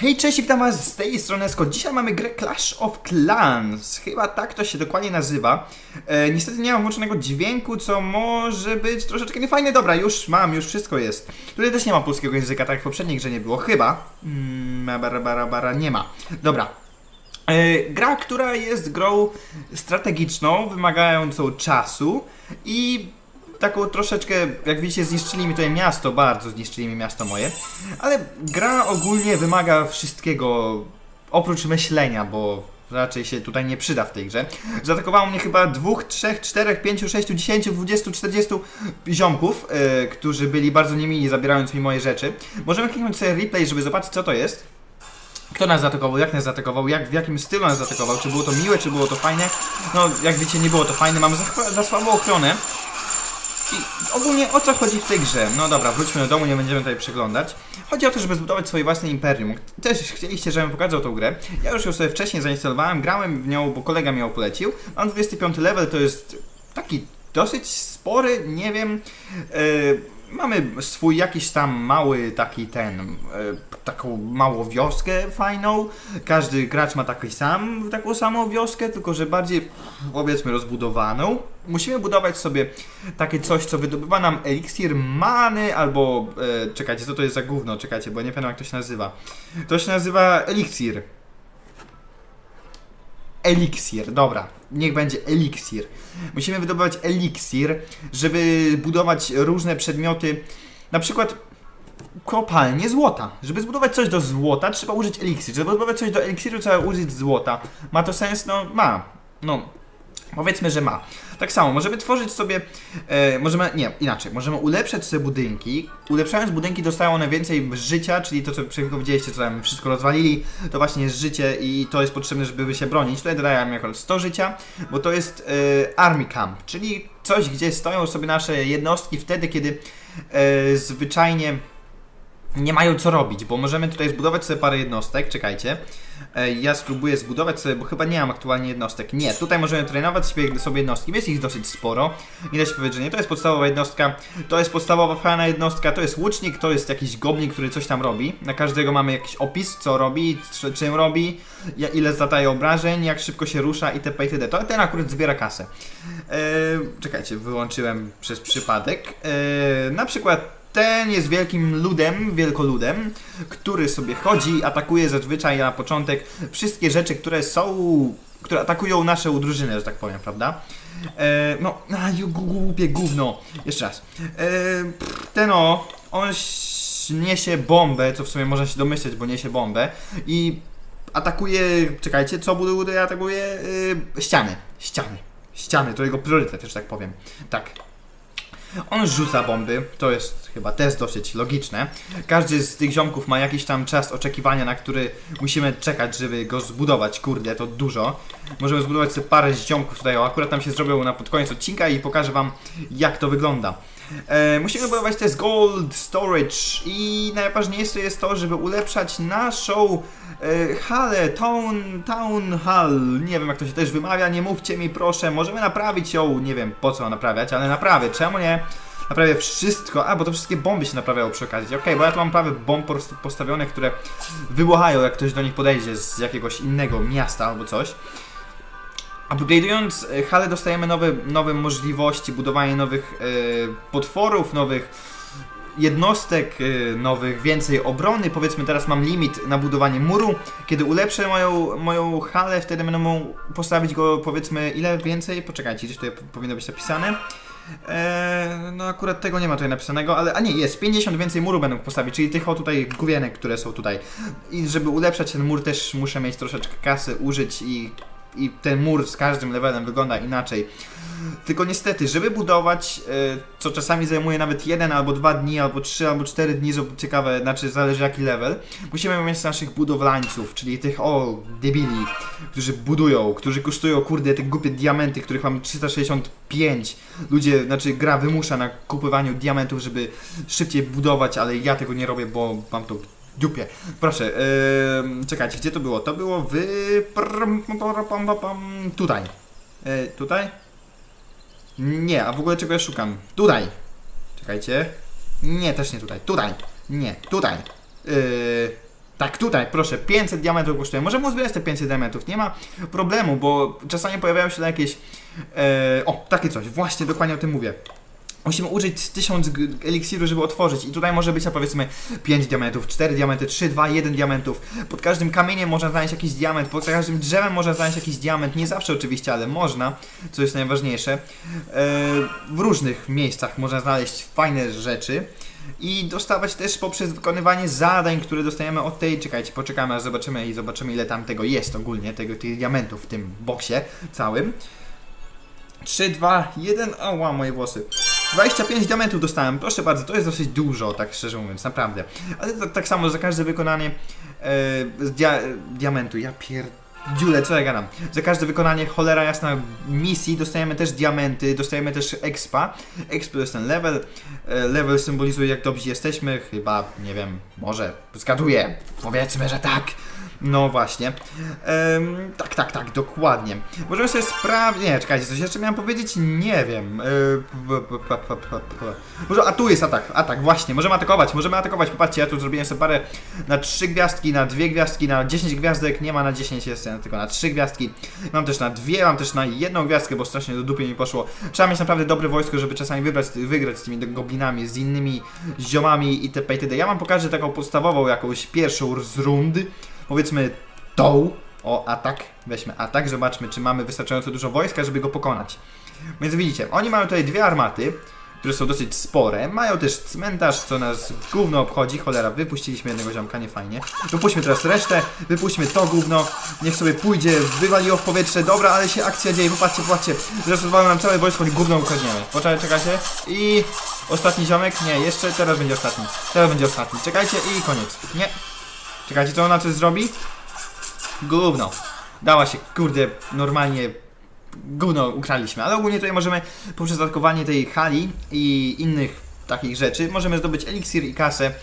Hej, cześć, witam was z tej strony Scott. Dzisiaj mamy grę Clash of Clans. Chyba tak to się dokładnie nazywa. E, niestety nie mam włączonego dźwięku, co może być troszeczkę niefajne. Dobra, już mam, już wszystko jest. Tutaj też nie ma polskiego języka, tak jak w poprzedniej grze nie było. Chyba. Mm, bara, bara, bara, nie ma. Dobra. E, gra, która jest grą strategiczną, wymagającą czasu i taką troszeczkę, jak widzicie, zniszczyli mi tutaj miasto, bardzo zniszczyli mi miasto moje, ale gra ogólnie wymaga wszystkiego oprócz myślenia, bo raczej się tutaj nie przyda w tej grze. Zaatakowało mnie chyba dwóch, trzech, czterech, pięciu, sześciu, dziesięciu, dwudziestu, czterdziestu ziomków, yy, którzy byli bardzo niemili, zabierając mi moje rzeczy. Możemy kliknąć sobie replay, żeby zobaczyć co to jest. Kto nas zaatakował, jak nas zaatakował, jak, w jakim stylu nas zaatakował, czy było to miłe, czy było to fajne. No, jak widzicie, nie było to fajne, mamy za, za słabą ochronę. I ogólnie o co chodzi w tej grze? No dobra, wróćmy do domu, nie będziemy tutaj przeglądać. Chodzi o to, żeby zbudować swoje własne imperium. Też chcieliście, żebym pokazał tą grę. Ja już ją sobie wcześniej zainstalowałem, grałem w nią, bo kolega mi ją polecił. Mam 25 level, to jest taki dosyć spory, nie wiem. Yy, mamy swój jakiś tam mały taki ten, e, taką małą wioskę fajną. Każdy gracz ma taki sam, taką samą wioskę, tylko że bardziej powiedzmy rozbudowaną. Musimy budować sobie takie coś, co wydobywa nam eliksir many albo, e, czekajcie, co to jest za gówno, czekajcie, bo nie pamiętam jak to się nazywa. To się nazywa eliksir. Eliksir, dobra, niech będzie eliksir. Musimy wydobywać eliksir, żeby budować różne przedmioty, na przykład kopalnie złota. Żeby zbudować coś do złota, trzeba użyć eliksir. Żeby zbudować coś do eliksiru, trzeba użyć złota. Ma to sens? No, ma. No, Powiedzmy, że ma. Tak samo, możemy tworzyć sobie, e, możemy, nie, inaczej, możemy ulepszać sobie budynki. Ulepszając budynki dostają one więcej życia, czyli to, co przed co tam wszystko rozwalili, to właśnie jest życie i to jest potrzebne, żeby się bronić. Tutaj dodaję mi akurat 100 życia, bo to jest e, Army Camp, czyli coś, gdzie stoją sobie nasze jednostki wtedy, kiedy e, zwyczajnie nie mają co robić, bo możemy tutaj zbudować sobie parę jednostek, czekajcie. E, ja spróbuję zbudować sobie, bo chyba nie mam aktualnie jednostek. Nie, tutaj możemy trenować sobie jednostki, jest ich dosyć sporo. Nie da się powiedzieć, że nie, to jest podstawowa jednostka, to jest podstawowa fajna jednostka, to jest łucznik, to jest jakiś goblik, który coś tam robi. Na każdego mamy jakiś opis, co robi, czym robi, ile zadaje obrażeń, jak szybko się rusza itp. itd. To ten akurat zbiera kasę. Eee, czekajcie, wyłączyłem przez przypadek. Eee, na przykład ten jest wielkim ludem, wielkoludem, który sobie chodzi atakuje zazwyczaj na początek wszystkie rzeczy, które są, które atakują nasze drużyny, że tak powiem, prawda? E, no, a, głupie gówno. Jeszcze raz. E, ten o, on niesie bombę, co w sumie można się domyśleć, bo niesie bombę i atakuje, czekajcie, co buduje, atakuje? E, ściany, ściany, ściany, to jego priorytet, że tak powiem. Tak, on rzuca bomby, to jest chyba też dosyć logiczne. Każdy z tych ziomków ma jakiś tam czas oczekiwania, na który musimy czekać, żeby go zbudować. Kurde, to dużo. Możemy zbudować sobie parę ziomków tutaj, o, akurat tam się zrobił na pod koniec odcinka i pokażę wam jak to wygląda. E, musimy budować też gold storage i najważniejsze jest to, żeby ulepszać naszą e, halę, town, town hall, nie wiem jak to się też wymawia, nie mówcie mi proszę, możemy naprawić ją, nie wiem po co naprawiać, ale naprawię, czemu nie? Naprawię wszystko, a bo to wszystkie bomby się naprawiają przy okazji, okej, okay, bo ja tu mam prawie bomb postawione, które wybuchają jak ktoś do nich podejdzie z jakiegoś innego miasta albo coś. Upgrade'ując e, halę dostajemy nowe, nowe możliwości, budowanie nowych e, potworów, nowych jednostek e, nowych, więcej obrony. Powiedzmy teraz mam limit na budowanie muru. Kiedy ulepszę moją, moją halę, wtedy będę mógł postawić go powiedzmy ile więcej? Poczekajcie, gdzieś tutaj powinno być napisane. No akurat tego nie ma tutaj napisanego, ale a nie, jest 50 więcej muru będę postawić, czyli tych o tutaj główienek, które są tutaj. I żeby ulepszać ten mur też muszę mieć troszeczkę kasy, użyć i i ten mur z każdym levelem wygląda inaczej. Tylko niestety, żeby budować, e, co czasami zajmuje nawet jeden albo dwa dni, albo trzy, albo cztery dni, ciekawe, znaczy zależy jaki level, musimy mieć naszych budowlańców, czyli tych, o, debili, którzy budują, którzy kosztują, kurde, te głupie diamenty, których mam 365. Ludzie, znaczy gra wymusza na kupowaniu diamentów, żeby szybciej budować, ale ja tego nie robię, bo mam to dupie. Proszę, yy, czekajcie, gdzie to było? To było w... Tutaj. Yy, tutaj? Nie, a w ogóle czego ja szukam? Tutaj. Czekajcie. Nie, też nie tutaj. Tutaj. Nie, tutaj. Yy, Tak, tutaj, proszę, 500 diamentów kosztuje. Możemy uzbierać te 500 diamentów, nie ma problemu, bo czasami pojawiają się jakieś... E, o, takie coś, właśnie, dokładnie o tym mówię. Musimy użyć 1000 eliksiru, żeby otworzyć i tutaj może być powiedzmy 5 diamentów, 4 diamenty, 3, 2, 1 diamentów. Pod każdym kamieniem można znaleźć jakiś diament, pod każdym drzewem można znaleźć jakiś diament, nie zawsze oczywiście, ale można, co jest najważniejsze. E, w różnych miejscach można znaleźć fajne rzeczy i dostawać też poprzez wykonywanie zadań, które dostajemy od tej, czekajcie, poczekamy aż zobaczymy i zobaczymy ile tam tego jest ogólnie, tego, tych diamentów w tym boksie całym. 3, 2, 1, ała moje włosy. 25 diamentów dostałem, proszę bardzo, to jest dosyć dużo, tak szczerze mówiąc, naprawdę. Ale tak, tak samo za każde wykonanie e, dia, diamentu, ja pier... Dziule, co ja gadam? Za każde wykonanie cholera jasna misji dostajemy też diamenty, dostajemy też expa. Exp to jest ten level. E, level symbolizuje jak dobrzy jesteśmy, chyba, nie wiem, może, zgaduję, powiedzmy, że tak. No właśnie. Ehm, tak, tak, tak, dokładnie. Możemy sobie sprawdzić. Nie, czekajcie, coś jeszcze miałem powiedzieć? Nie wiem. Może, a tu jest atak, atak, właśnie. Możemy atakować, możemy atakować. Popatrzcie, ja tu zrobiłem sobie parę na 3 gwiazdki, na 2 gwiazdki, na 10 gwiazdek. Nie ma na 10, jest tylko na 3 gwiazdki. Mam też na 2, mam też na jedną gwiazdkę, bo strasznie do dupy mi poszło. Trzeba mieć naprawdę dobre wojsko, żeby czasami wybrać, wygrać z tymi goblinami, z innymi ziomami itp. itd. Ja wam pokażę taką podstawową jakąś pierwszą z rund powiedzmy tą, o atak, weźmy atak, zobaczmy czy mamy wystarczająco dużo wojska, żeby go pokonać. Więc widzicie, oni mają tutaj dwie armaty, które są dosyć spore, mają też cmentarz, co nas gówno obchodzi, cholera, wypuściliśmy jednego ziomka, nie fajnie. Wypuśćmy teraz resztę, wypuśćmy to gówno, niech sobie pójdzie, wywaliło w powietrze, dobra, ale się akcja dzieje, popatrzcie, popatrzcie, zresztą nam całe wojsko i gówno ukradniemy. Poczekaj, czekajcie i ostatni ziomek, nie, jeszcze, teraz będzie ostatni, teraz będzie ostatni, czekajcie i koniec, nie, Czekajcie, co ona coś zrobi? Gówno. Dała się, kurde, normalnie gówno ukradliśmy, ale ogólnie tutaj możemy poprzez atakowanie tej hali i innych takich rzeczy możemy zdobyć eliksir i kasę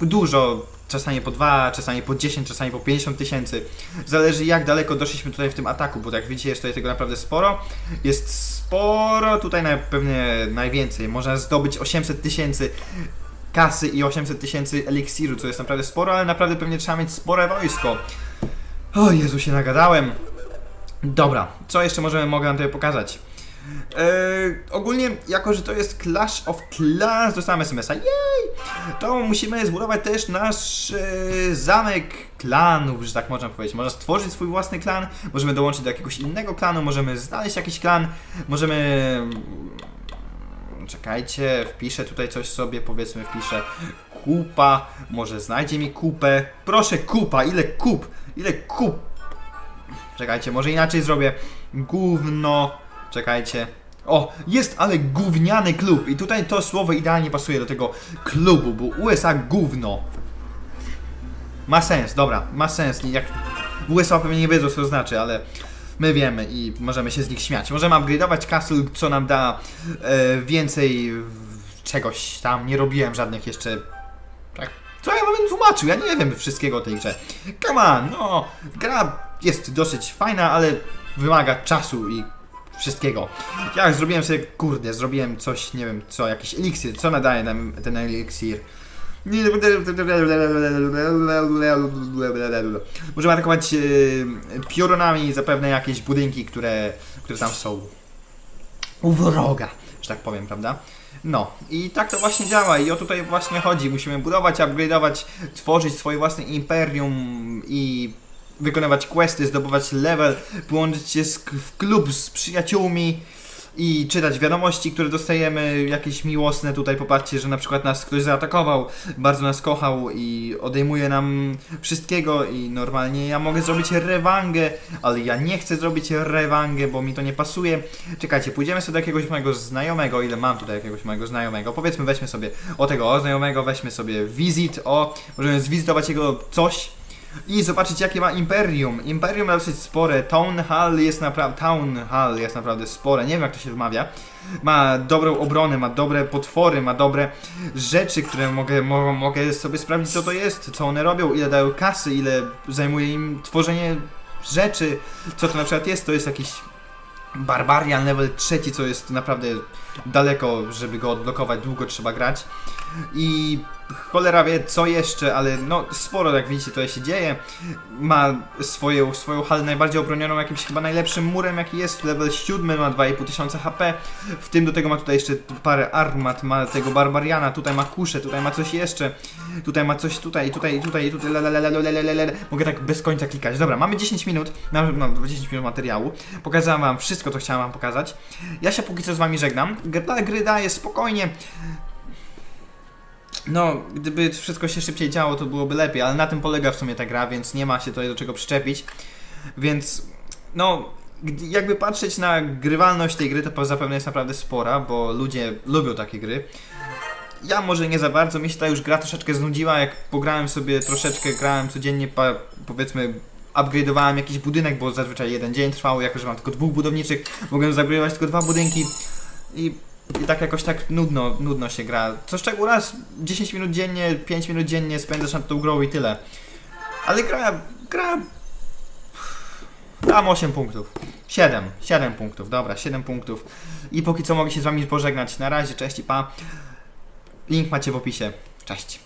dużo, czasami po 2, czasami po 10, czasami po 50 tysięcy. Zależy jak daleko doszliśmy tutaj w tym ataku, bo jak widzicie jest tutaj tego naprawdę sporo. Jest sporo, tutaj na, pewnie najwięcej. Można zdobyć 800 tysięcy kasy i 800 tysięcy eliksiru, co jest naprawdę sporo, ale naprawdę pewnie trzeba mieć spore wojsko. O Jezu, się nagadałem. Dobra, co jeszcze możemy, mogę nam tutaj pokazać? Eee, ogólnie, jako że to jest Clash of Clans, dostałem SMS-a, jej! To musimy zbudować też nasz e, zamek klanów, że tak można powiedzieć. Można stworzyć swój własny klan, możemy dołączyć do jakiegoś innego klanu, możemy znaleźć jakiś klan, możemy Czekajcie, wpiszę tutaj coś sobie, powiedzmy wpiszę kupa, może znajdzie mi kupę. Proszę kupa, ile kup, ile kup. Czekajcie, może inaczej zrobię. Gówno, czekajcie. O, jest ale gówniany klub i tutaj to słowo idealnie pasuje do tego klubu, bo USA gówno. Ma sens, dobra, ma sens. Jak w USA pewnie nie wiedzą co to znaczy, ale my wiemy i możemy się z nich śmiać. Możemy upgrade'ować castle, co nam da e, więcej czegoś tam. Nie robiłem żadnych jeszcze... Tak, co ja bym tłumaczył? Ja nie wiem wszystkiego o tej grze. Come on, no, gra jest dosyć fajna, ale wymaga czasu i wszystkiego. Ja zrobiłem sobie, kurde, zrobiłem coś, nie wiem co, jakiś eliksir. Co nadaje nam ten eliksir? Możemy atakować e, piorunami zapewne jakieś budynki, które, które tam są u wroga, że tak powiem, prawda? No, i tak to właśnie działa i o tutaj właśnie chodzi. Musimy budować, upgrade'ować, tworzyć swoje własne imperium i wykonywać questy, zdobywać level, połączyć się w klub z przyjaciółmi i czytać wiadomości, które dostajemy, jakieś miłosne tutaj, popatrzcie, że na przykład nas ktoś zaatakował, bardzo nas kochał i odejmuje nam wszystkiego i normalnie ja mogę zrobić rewangę, ale ja nie chcę zrobić rewangę, bo mi to nie pasuje. Czekajcie, pójdziemy sobie do jakiegoś mojego znajomego, ile mam tutaj jakiegoś mojego znajomego, powiedzmy weźmy sobie o tego o znajomego, weźmy sobie wizyt, o, możemy zwizytować jego coś, i zobaczyć jakie ma Imperium. Imperium ma dosyć spore. Town Hall jest naprawdę Town Hall jest naprawdę spore. Nie wiem jak to się wymawia. Ma dobrą obronę, ma dobre potwory, ma dobre rzeczy, które mogę, mo mogę sobie sprawdzić co to jest, co one robią, ile dają kasy, ile zajmuje im tworzenie rzeczy, co to na przykład jest, to jest jakiś Barbarian level trzeci, co jest naprawdę daleko, żeby go odblokować, długo trzeba grać. I cholera wie co jeszcze, ale no sporo jak widzicie tutaj się dzieje. Ma swoją, swoją halę najbardziej obronioną jakimś chyba najlepszym murem jaki jest, level 7, ma 2500 HP, w tym do tego ma tutaj jeszcze parę armat, ma tego Barbariana, tutaj ma kuszę, tutaj ma coś jeszcze, tutaj ma coś tutaj, tutaj, tutaj, tutaj, lalalalalalala. mogę tak bez końca klikać. Dobra, mamy 10 minut, no 10 minut materiału, pokazałam wam wszystko co chciałam wam pokazać. Ja się póki co z wami żegnam, ta gry spokojnie, no, gdyby wszystko się szybciej działo, to byłoby lepiej, ale na tym polega w sumie ta gra, więc nie ma się tutaj do czego przyczepić. Więc, no, jakby patrzeć na grywalność tej gry, to zapewne jest naprawdę spora, bo ludzie lubią takie gry. Ja może nie za bardzo, mi się ta już gra troszeczkę znudziła, jak pograłem sobie troszeczkę, grałem codziennie, powiedzmy, upgrade'owałem jakiś budynek, bo zazwyczaj jeden dzień trwał, jako że mam tylko dwóch budowniczych, mogłem zupgrade'ować tylko dwa budynki i i tak jakoś tak nudno, nudno się gra. Co szczegół raz 10 minut dziennie, 5 minut dziennie spędzasz nad tą grą i tyle. Ale gra, gra... Dam 8 punktów. 7, 7 punktów, dobra, 7 punktów. I póki co mogę się z wami pożegnać. Na razie, cześć i pa. Link macie w opisie. Cześć.